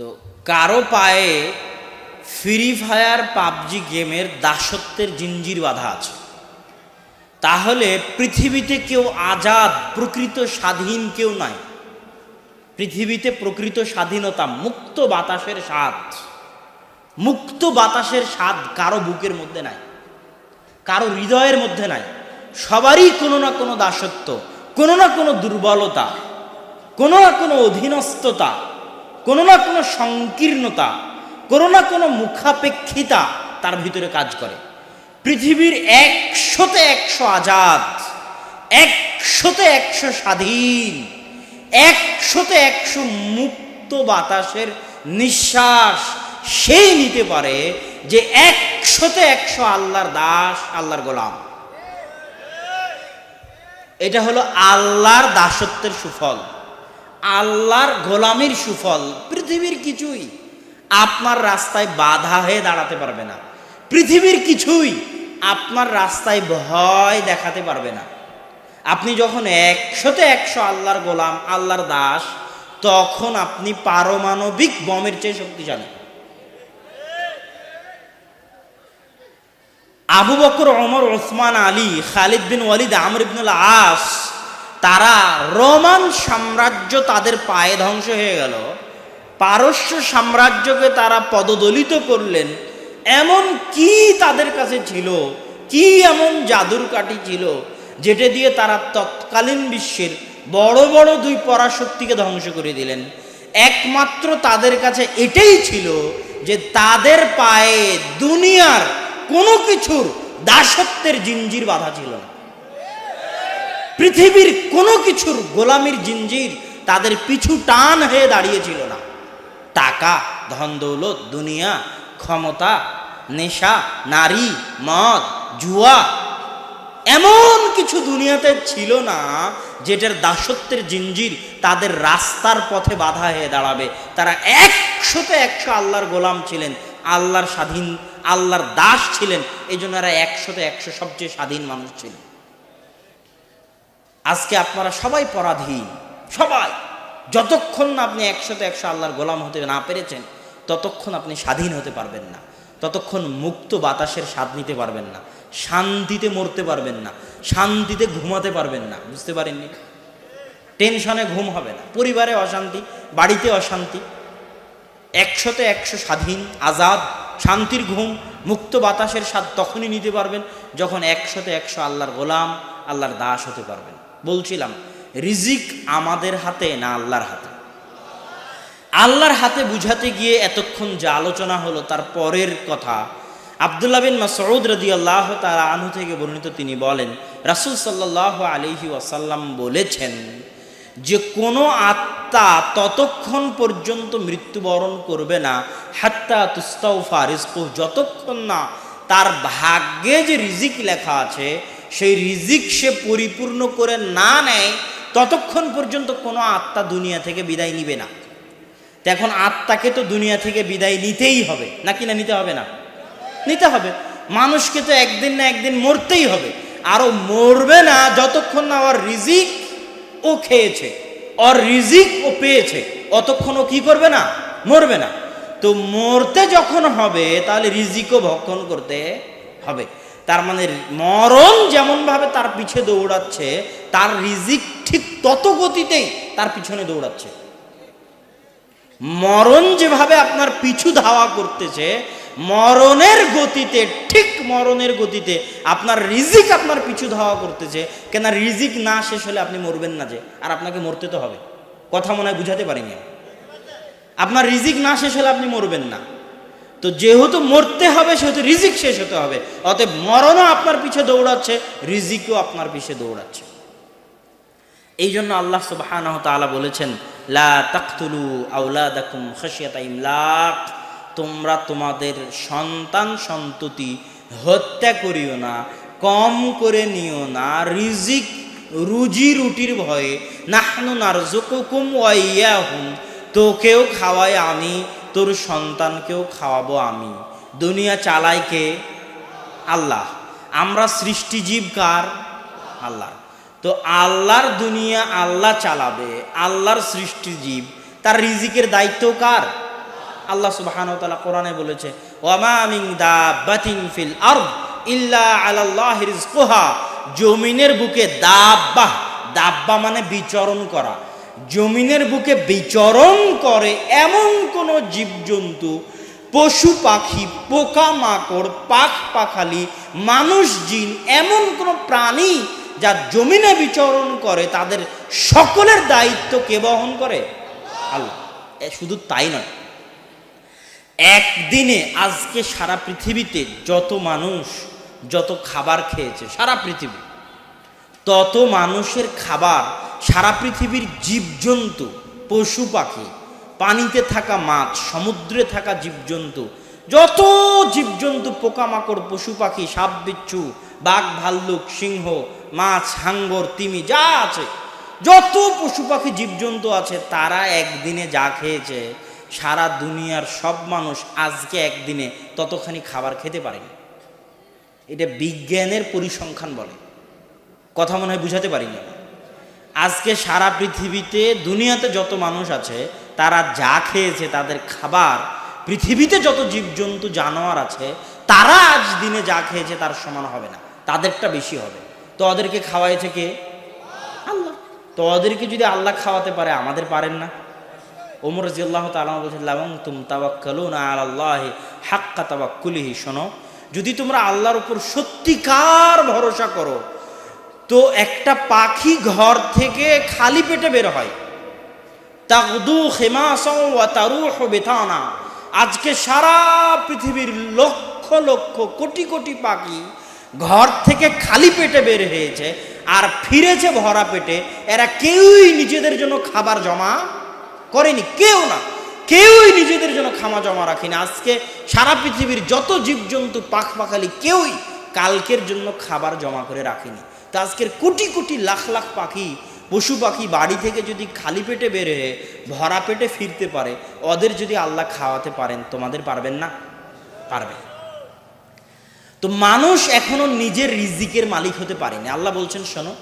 তো কারও পায়ে ফ্রি ফায়ার পাবজি গেমের দাসত্বের জিঞ্জির বাধা আছে। তাহলে পৃথিবীতে কেউ আজাদ, প্রকৃত স্বাধীন কেউ নাই। পৃথিবীতে প্রকৃত স্বাধীনতা মুক্ত বাতাসের স্বাদ। মুক্ত বাতাসের স্বাদ কারও বুকের মধ্যে নাই, কারও হৃদয়ের মধ্যে নাই। সবারই কোনো না কোনো দাসত্ব, কোনো না কোনো দুর্বলতা, কোনো না কোনো অধীনস্থতা কোনো না কোনো সংকীর্ণতা, কোনো না কোনো মুখাপেক্ষিতা তার ভিতরে কাজ করে। পৃথিবীর একশোতে একশো আজাদ, একশোতে একশো স্বাধীন, একশোতে একশো মুক্ত বাতাসের নিঃশ্বাস সেই নিতে পারে যে একশোতে একশো আল্লাহর দাস, আল্লাহর গোলাম। এটা হলো আল্লাহর দাসত্বের সুফল। আল্লাহর গোলামির সুফল, পৃথিবীর কিছুই আপনার রাস্তায় বাধা হয়ে দাঁড়াতে পারবে না। পৃথিবীর কিছুই আপনার রাস্তায় ভয় দেখাতে পারবে না। আপনি যখন একশোতে একশো আল্লাহর গোলাম, আল্লাহর দাস, তখন আপনি পারমাণবিক বমের চেয়ে শক্তিশালী। আবু বকর, ওমর, ওসমান, আলী, খালিদ বিন ওয়ালিদ, আমর ইবনুল আস তারা রোমান সাম্রাজ্য তাদের পায়ে ধ্বংস হয়ে গেল। পারস্য সাম্রাজ্যকে তারা পদদলিত করলেন। এমন কি তাদের কাছে ছিল? কি এমন জাদুর কাঠি ছিল যেটা দিয়ে তারা তৎকালীন বিশ্বের বড় বড় দুই পরাশক্তিকে ধ্বংস করে দিলেন? একমাত্র তাদের কাছে এটাই ছিল যে তাদের পায়ে দুনিয়ার কোনো কিছুর দাসত্বের জিঞ্জির বাধা ছিল না। পৃথিবীর কোনো কিছুর গোলামির জিঞ্জির তাদের পিছু টান হয়ে দাঁড়িয়েছিল না। টাকা, ধন দৌলত, দুনিয়া, ক্ষমতা, নেশা, নারী, মদ, জুয়া, এমন কিছু দুনিয়াতে ছিল না যেটার দাসত্বের জিঞ্জির তাদের রাস্তার পথে বাধা হয়ে দাঁড়াবে। তারা একশোতে একশো আল্লাহর গোলাম ছিলেন, আল্লাহর স্বাধীন, আল্লাহর দাস ছিলেন এই জন্য এরা একশোতে একশো সবচেয়ে স্বাধীন মানুষ ছিলেন। আজকে আপনারা সবাই পরাধীন, সবাই। যতক্ষণ না আপনি একশোতে একশো আল্লাহর গোলাম হতে না পেরেছেন, ততক্ষণ আপনি স্বাধীন হতে পারবেন না। ততক্ষণ মুক্ত বাতাসের স্বাদ নিতে পারবেন না, শান্তিতে মরতে পারবেন না, শান্তিতে ঘুমাতে পারবেন না। বুঝতে পারেননি? টেনশনে ঘুম হবে না। পরিবারে অশান্তি, বাড়িতে অশান্তি। একশোতে একশো স্বাধীন, আজাদ, শান্তির ঘুম, মুক্ত বাতাসের স্বাদ তখনই নিতে পারবেন যখন একশোতে একশো আল্লাহর গোলাম, আল্লাহর দাস হতে পারবেন। বলছিলাম, রিজিক আমাদের হাতে না আল্লাহর হাতে? আল্লাহর হাতে বুঝাতে গিয়ে এতক্ষণ যে আলোচনা হলো, তার পরের কথা, আবদুল্লাহ বিন মাসউদ রদি আল্লাহ তার আনু থেকে বর্ণিত তিনি বলেন, রাসুল সাল্লাহ আলিহি ওয়াসাল্লাম বলেছেন যে, কোনো আত্মা ততক্ষণ পর্যন্ত মৃত্যুবরণ করবে না, হাত্তা তুস্তাউ ফারিস্কু যতক্ষণ না তার ভাগ্যে যে রিজিক লেখা আছে সেই রিজিক সে পরিপূর্ণ করে না নেয়, ততক্ষণ পর্যন্ত কোনো আত্মা দুনিয়া থেকে বিদায় নিবে না। তো এখন আত্মাকে তো দুনিয়া থেকে বিদায় নিতেই হবে, নাকি না নিতে হবে না? নিতে হবে। মানুষকে তো একদিন না একদিন মরতেই হবে। আরও মরবে না যতক্ষণ না ওর রিজিক ও খেয়েছে, ওর রিজিক ও পেয়েছে, অতক্ষণ ও কি করবে না? মরবে না। তো মরতে যখন হবে, তাহলে রিজিকও ভক্ষণ করতে হবে। তার মানে মরণ যেমনভাবে তার পিছে দৌড়াচ্ছে, তার রিজিক ঠিক তত গতিতেই তার পিছনে দৌড়াচ্ছে। মরণ যেভাবে আপনার পিছু ধাওয়া করতেছে, মরণের গতিতে, ঠিক মরণের গতিতে আপনার রিজিক আপনার পিছু ধাওয়া করতেছে কেন রিজিক না শেষ হলে আপনি মরবেন না যে, আর আপনাকে মরতে তো হবে। কথা মনে হয় বুঝাতে পারিনি। আপনার রিজিক না শেষ হলে আপনি মরবেন না। তো যেহেতু মরতে হবে, সেহেতু রিজিক শেষ হতে হবে। অতএব মরণও আপনার পিছে দৌড়াচ্ছে, রিজিকও আপনার পিছে দৌড়াচ্ছে। এই জন্য আল্লাহ তাআলা বলেছেন, লা তাকতুলু আওলাদাকুম খাশিয়াতা ইমলাক। তোমরা তোমাদের সন্তান সন্ততি হত্যা করিও না, কম করে নিও না। রিজিক রুজি রুটির ভয়ে নাহনু নারজুকুকুম ওয়াইয়াহুম, তোকেও খাওয়াই আমি। তোর সন্তানকেও খাওয়াবো আমি। দুনিয়া চালাই কে? আল্লাহ। আমরা সৃষ্টিজীব কার? আল্লাহ তো আল্লাহর দুনিয়া আল্লাহ চালাবে, আল্লাহর সৃষ্টিজীব। তার রিজিকের দায়িত্ব কার? আল্লাহ সুবহান তাআলা কোরআনে বলেছে, ওয়ামা মিন দাব্বাতিন ফিল আরদ ইল্লা আলাল্লাহি রিজকুহা। জমিনের বুকে দাব্বা। দাব্বা মানে বিচরণ করা। জমিনের বুকে বিচরণ করে এমন কোন জীবজন্তু, পশু পাখি পোকা মাকড় পাখ পাখালি, মানুষ জিন, এমন কোন প্রাণী যা জমিনে বিচরণ করে, তাদের সকলের দায়িত্ব কে বহন করে? আল্লাহ। শুধু তাই নয়। একদিনে আজকে সারা পৃথিবীতে যত মানুষ যত খাবার খেয়েছে, সারা পৃথিবী, তত মানুষের খাবার সারা পৃথিবীর জীবজন্তু, পশু পাখি, পানিতে থাকা মাছ, সমুদ্রে থাকা জীবজন্তু, যত জীবজন্তু, পোকামাকড়, পশু পাখি, সাপ, বিচ্ছু, বাঘ, ভাল্লুক, সিংহ, মাছ, হাঙ্গর, তিমি, যা আছে, যত পশু পাখি, জীবজন্তু আছে, তারা একদিনে যা খেয়েছে, সারা দুনিয়ার সব মানুষ আজকে একদিনে ততখানি খাবার খেতে পারেনি এটা বিজ্ঞানের পরিসংখ্যান বলে কথা মনে হয় বুঝাতে পারিনি। আজকে সারা পৃথিবীতে, দুনিয়াতে যত মানুষ আছে, তারা যা খেয়েছে, তাদের খাবার, পৃথিবীতে যত জীবজন্তু, জানোয়ার আছে, তারা আজ দিনে যা খেয়েছে, তার সমান হবে না। তাদেরটা বেশি হবে। তো ওদেরকে খাওয়াইছে কে? আল্লাহ। তো ওদেরকে যদি আল্লাহ খাওয়াতে পারে, আমাদের পারেন না? ওমর রাজিয়াল্লাহ তাআলা বলছেন লাবং তুম তাওয়াক্কালুনা আলাল্লাহি হাক্কা তাওয়াক্কুলিহি। শোনো, যদি তোমরা আল্লাহর উপর সত্যিকার ভরসা করো তো একটা পাখি ঘর থেকে খালি পেটে বের হয়। ওয়া তারুহ বেতানা। আজকে সারা পৃথিবীর লক্ষ লক্ষ কোটি কোটি পাখি ঘর থেকে খালি পেটে বের হয়েছে আর ফিরেছে ভরা পেটে। এরা কেউই নিজেদের জন্য খাবার জমা করেনি, কেউ না। কেউই নিজেদের জন্য খামা জমা রাখেনি। আজকে সারা পৃথিবীর যত জীবজন্তু পাখ পাখালি কেউই কালকের জন্য খাবার জমা করে রাখেনি। তা আজকের কোটি কোটি লাখ লাখ পাখি, পশু পাখি বাড়ি থেকে যদি খালি পেটে বের হয়ে ভরা পেটে ফিরতে পারে, ওদের যদি আল্লাহ খাওয়াতে পারেন, তোমাদের পারবেন না? পারবে। তো মানুষ এখনও নিজের রিজিকের মালিক হতে পারেনি। আল্লাহ বলছেন, শোনো,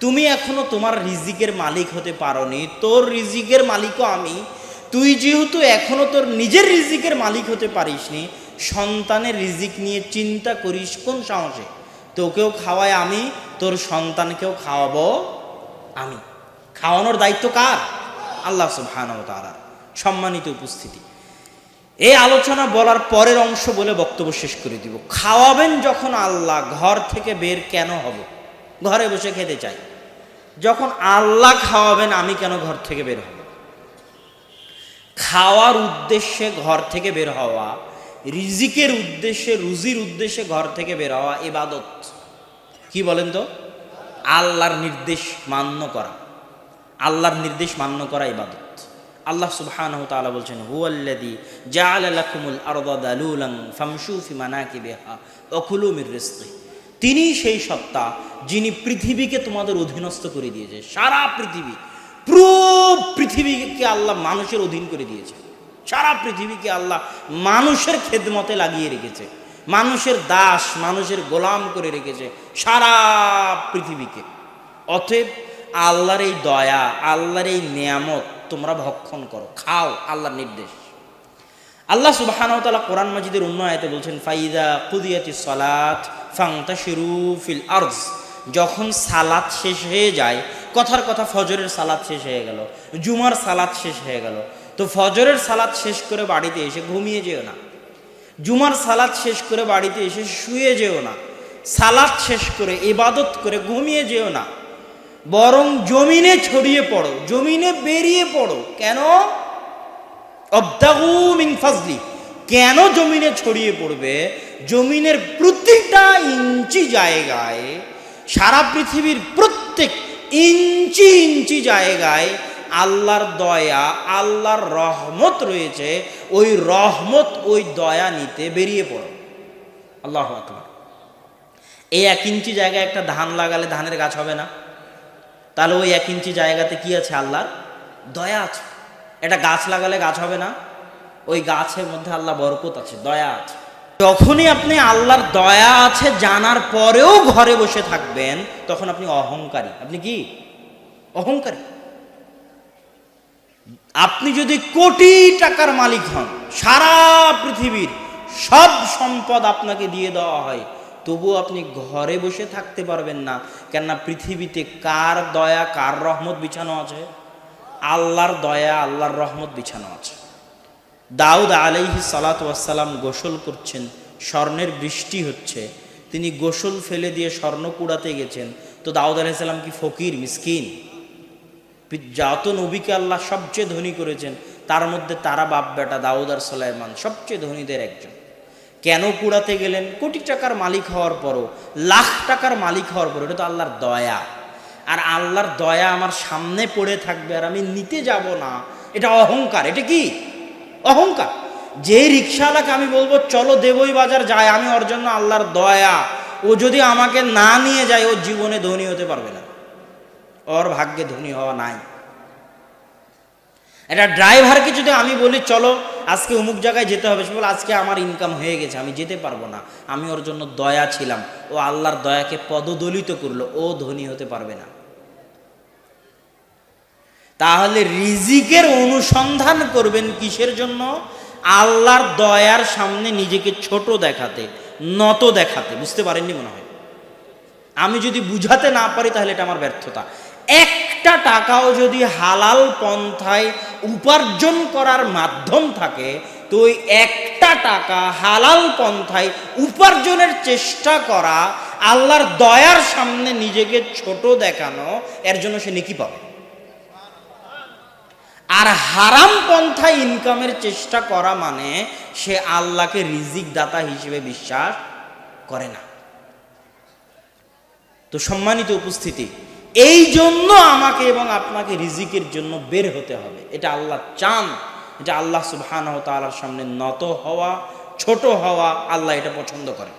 তুমি এখনও তোমার রিজিকের মালিক হতে পারোনি। তোর রিজিকের মালিকও আমি। তুই যেহেতু এখনও তোর নিজের রিজিকের মালিক হতে পারিসনি, সন্তানের রিজিক নিয়ে চিন্তা করিস কোন সাহসে? তোকেও খাওয়াই আমি তোর সন্তানকেও খাওয়াবো আমি। খাওয়ানোর দায়িত্ব কার? আল্লাহ ওয়া তাআলার সম্মানিত উপস্থিতি। এই আলোচনা বলার পরের অংশ বলে বক্তব্য শেষ করে দিব। খাওয়াবেন যখন আল্লাহ, ঘর থেকে বের কেন হব? ঘরে বসে খেতে চাই। যখন আল্লাহ খাওয়াবেন, আমি কেন ঘর থেকে বের হব? খাওয়ার উদ্দেশ্যে ঘর থেকে বের হওয়া, রিজিকের উদ্দেশ্যে, রুজির উদ্দেশ্যে ঘর থেকে বের হওয়া এবাদত কি বলেন তো? আল্লাহর নির্দেশ মান্য করা। আল্লাহর নির্দেশ মান্য করা ইবাদত। আল্লাহ সুবহানাহু তাআলা বলছেন, হুয়াল্লাযী জাআলা লাকুমুল আরদা দালুলান ফামশু ফি মানাকিবিহা ওয়া কুলু মির রিজকি। তিনি সেই সত্তা যিনি পৃথিবীকে তোমাদের অধীনস্থ করে দিয়েছে। সারা পৃথিবী, পুরো পৃথিবীকে আল্লাহ মানুষের অধীন করে দিয়েছে। সারা পৃথিবীকে আল্লাহ মানুষের খেদমতে লাগিয়ে রেখেছে। মানুষের দাস, মানুষের গোলাম করে রেখেছে সারা পৃথিবীকে। অতএব আল্লাহর এই দয়া, আল্লাহর এই নিয়ামত তোমরা ভক্ষণ করো, খাও আল্লাহর নির্দেশ। আল্লাহ সুবহানাহু তাআলা কোরআন মাজিদের অন্য আয়াতে বলছেন, ফাইদা কুদিয়াতি সালাত ফাংতাশিরু ফিল আরজ। যখন সালাত শেষ হয়ে যায়, কথার কথা ফজরের সালাত শেষ হয়ে গেল, জুমার সালাত শেষ হয়ে গেল। তো ফজরের সালাত শেষ করে বাড়িতে এসে ঘুমিয়ে যেও না। জুমার সালাত শেষ করে বাড়িতে এসে শুয়ে যেও না। সালাত শেষ করে, ইবাদত করে ঘুমিয়ে যেও না। বরং জমিনে ছড়িয়ে পড়ো, জমিনে বেরিয়ে পড়ো। কেন? অবদাগু মিন ফাজলি। কেন জমিনে ছড়িয়ে পড়বে? জমিনের প্রতিটা ইঞ্চি জায়গায়, সারা পৃথিবীর প্রত্যেক ইঞ্চি ইঞ্চি জায়গায় আল্লাহর দয়া, আল্লাহর রহমত রয়েছে, ওই রহমত, ওই দয়া নিতে বেরিয়ে পড়ো। আল্লাহ আকবার। এই এক ইঞ্চি জায়গায় একটা ধান লাগালে ধানের গাছ হবে না। তাহলে ওই এক ইঞ্চি জায়গাতে কি আছে আল্লাহর? দয়া আছে। একটা গাছ লাগালে গাছ হবে না। ওই গাছের মধ্যে আল্লাহ বরকত আছে, দয়া আছে। যখনই আপনি আল্লাহর দয়া আছে জানার পরেও ঘরে বসে থাকবেন, তখন আপনি অহংকারী। আপনি কি? অহংকারী। আপনি যদি কোটি টাকার মালিক হন, সারা পৃথিবীর সব সম্পদ আপনাকে দিয়ে দেওয়া হয়, তবুও আপনি ঘরে বসে থাকতে পারবেন না। কেননা পৃথিবীতে কার দয়া, কার রহমত বিছানো আছে? আল্লাহর দয়া, আল্লাহর রহমত বিছানো আছে। দাউদ আলাইহি সালাতাম গোসল করছেন, স্বর্ণের বৃষ্টি হচ্ছে। তিনি গোসল ফেলে দিয়ে স্বর্ণ কুড়াতে গেছেন। তো দাউদ আলাইসাল্লাম কি ফকির, মিসকিন? যত নবীকে আল্লাহ সবচেয়ে ধনী করেছেন। তার মধ্যে তারা বাপ বেটা দাউদ আর সোলাইমান সবচেয়ে ধনীদের একজন। কেন কুড়াতে গেলেন? কোটি টাকার মালিক হওয়ার পরও, লাখ টাকার মালিক হওয়ার পরও, এটা তো আল্লাহর দয়া। আর আল্লাহর দয়া আমার সামনে পড়ে থাকবে আর আমি নিতে যাব না। এটা অহংকার। এটা কি? অহংকার। যে রিক্সাওয়ালাকে আমি বলব, চলো দেবই বাজার যায়, আমি ওর জন্য আল্লাহর দয়া। ও যদি আমাকে না নিয়ে যায়, ও জীবনে ধনী হতে পারবে না। ওর ভাগ্যে ধনী হওয়া নাই। একটা ড্রাইভারকে যদি আমি বলি, চলো, আজকে অমুক জায়গায় যেতে হবে। সে বলে, আজকে আমার ইনকাম হয়ে গেছে, আমি যেতে পারব না। আমি ওর জন্য দয়া ছিলাম। ও আল্লাহর দয়াকে পদদলিত করল। ও ধনী হতে পারবে না। তাহলে রিজিকের অনুসন্ধান করবেন কিসের জন্য? আল্লাহর দয়ার সামনে নিজেকে ছোট দেখাতে, নত দেখাতে। বুঝতে পারেননি মনে হয়? আমি যদি বুঝাতে না পারি, তাহলে এটা আমার ব্যর্থতা। একটা টাকাও যদি হালাল পন্থায় উপার্জন করার মাধ্যম থাকে, তো ওই একটা টাকা হালাল পন্থায় উপার্জনের চেষ্টা করা, আল্লাহর দয়ার সামনে নিজেকে ছোট দেখানো, এর জন্য সে নেকি পাবে। আর হারাম পন্থায় ইনকামের চেষ্টা করা মানে সে আল্লাহকে রিজিক দাতা হিসেবে বিশ্বাস করে না। তো সম্মানিত উপস্থিতি এই জন্য আমাকে এবং আপনাকে রিজিকের জন্য বের হতে হবে। এটা আল্লাহ চান, এটা আল্লাহ সুবহান তালার সামনে নত হওয়া, ছোট হওয়া আল্লাহ এটা পছন্দ করে।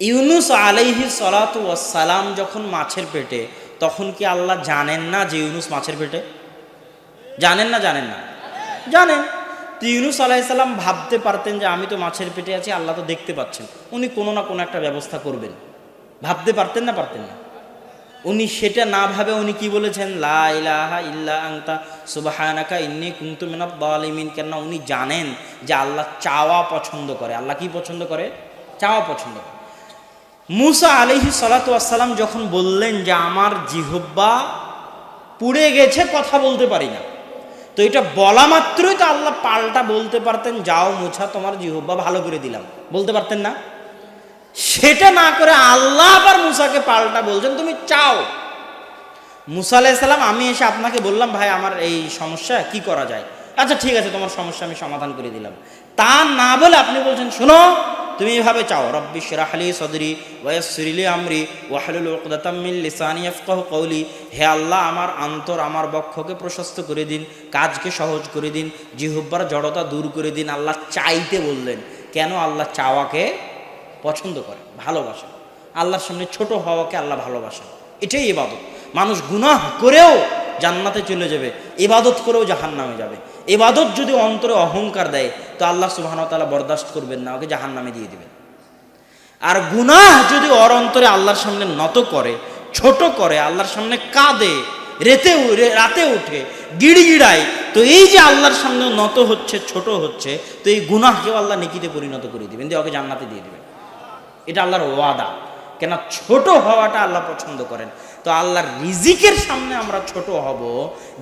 ইউনুস আলাইহি সালাম যখন মাছের পেটে, তখন কি আল্লাহ জানেন না যে ইউনুস মাছের পেটে? জানেন না জানেন না? জানেন। তো ইউনুস আলাইসাল্লাম ভাবতে পারতেন যে আমি তো মাছের পেটে আছি, আল্লাহ তো দেখতে পাচ্ছেন। উনি কোনো না কোনো একটা ব্যবস্থা করবেন। ভাবতে পারতেন না পারতেন না। উনি সেটা না ভাবে উনি কি বলেছেন? লা ইলাহা ইন্নি কেননা উনি জানেন যে আল্লাহ চাওয়া পছন্দ করে। আল্লাহ কি পছন্দ করে? চাওয়া পছন্দ করে। মুসা আলিহি সালাতাম যখন বললেন যে আমার জিহব্বা পুড়ে গেছে, কথা বলতে পারি না। তো এটা বলা মাত্রই তো আল্লাহ পাল্টা বলতে পারতেন, যাও মুছা, তোমার জিহব্বা ভালো করে দিলাম। বলতে পারতেন না? সেটা না করে আল্লাহ আবার মুসাকে পাল্টা বলছেন, তুমি চাও। মুসা আলাইসাল্লাম আমি এসে আপনাকে বললাম, ভাই, আমার এই সমস্যা, কি করা যায়? আচ্ছা ঠিক আছে, তোমার সমস্যা আমি সমাধান করে দিলাম। তা না বলে আপনি বলছেন, শোনো, তুমি এভাবে চাও। রব্বি শিরাহলি সদরি ওয়াসরিলি আমরি, ওয়াহলুল উকদাতাম্মিল লিসানি ইয়াফকাহু কওলি। হে আল্লাহ, আমার অন্তর আমার বক্ষকে প্রশস্ত করে দিন, কাজকে সহজ করে দিন জিহুব্বার জড়তা দূর করে দিন। আল্লাহ চাইতে বললেন। কেন আল্লাহ চাওয়াকে পছন্দ করে ভালোবাসেন আল্লাহর সামনে ছোট হওয়াকে আল্লাহ ভালোবাসেন। এটাই ইবাদত। মানুষ গুনাহ করেও জান্নাতে চলে যাবে, ইবাদত করেও জাহান নামে যাবে। এবাদত যদি অন্তরে অহংকার দেয়, তো আল্লাহ সুবাহানতালা বরদাস্ত করবেন না, ওকে জাহান নামে দিয়ে দিবেন। আর গুনাহ যদি অর অন্তরে আল্লাহর সামনে নত করে, ছোট করে, আল্লাহর সামনে কাঁদে, রেতে রাতে উঠে, গিড়গিড়ায়, তো এই যে আল্লাহর সামনে নত হচ্ছে, ছোট হচ্ছে, তো এই গুনাহকেও আল্লাহ নিকিতে পরিণত করে দিবেন, দিয়ে ওকে জান্নাতে দিয়ে দিবেন। এটা আল্লাহর ওয়াদা। কেন ছোট হওয়াটা আল্লাহ পছন্দ করেন। তো আল্লাহর রিজিকের সামনে আমরা ছোট হব,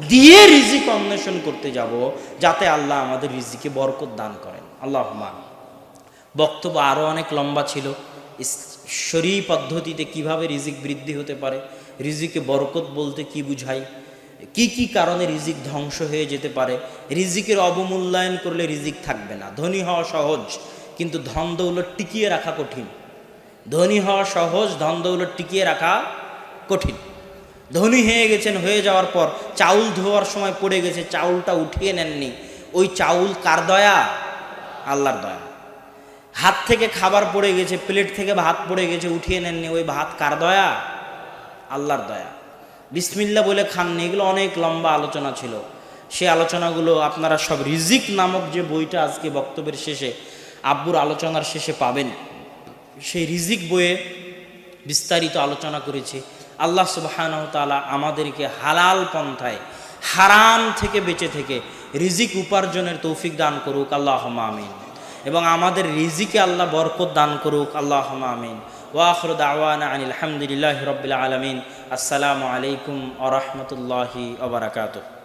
দিয়ে রিজিক অন্বেষণ করতে যাব, যাতে আল্লাহ আমাদের রিজিকে বরকত দান করেন। আল্লাহ মান বক্তব্য আরও অনেক লম্বা ছিল। ঈশ্বরী পদ্ধতিতে কীভাবে রিজিক বৃদ্ধি হতে পারে, রিজিকে বরকত বলতে কি বুঝাই, কি কি কারণে রিজিক ধ্বংস হয়ে যেতে পারে, রিজিকের অবমূল্যায়ন করলে রিজিক থাকবে না। ধনী হওয়া সহজ, কিন্তু ধন দৌলত টিকিয়ে রাখা কঠিন। ধনী হওয়া সহজ ধন দৌলত টিকিয়ে রাখা কঠিন। ধনী হয়ে গেছেন, হয়ে যাওয়ার পর চাউল ধোয়ার সময় পড়ে গেছে, চাউলটা উঠিয়ে নেননি। ওই চাউল কার দয়া? আল্লাহর দয়া। হাত থেকে খাবার পড়ে গেছে, প্লেট থেকে ভাত পড়ে গেছে, উঠিয়ে নেননি। ওই ভাত কার দয়া? আল্লাহর দয়া। বিসমিল্লা বলে খাননি, এগুলো অনেক লম্বা আলোচনা ছিল। সে আলোচনাগুলো আপনারা সব রিজিক নামক যে বইটা আজকে বক্তব্যের শেষে, আব্বুর আলোচনার শেষে পাবেন। সেই রিজিক বইয়ে বিস্তারিত আলোচনা করেছি। আল্লাহ সুবাহান তালা আমাদেরকে হালাল পন্থায়, হারাম থেকে বেঁচে থেকে রিজিক উপার্জনের তৌফিক দান করুক আল্লাহ আমিন। এবং আমাদের রিজিকে আল্লাহ বরকত দান করুক আল্লাহ আমিন। ওয়াখর দাওয়ানা আনিল আলহামদুলিল্লাহ রবিল আলমিন। আসসালামু আলাইকুম আ রহমতুল্লাহি ওবরাকাতুহ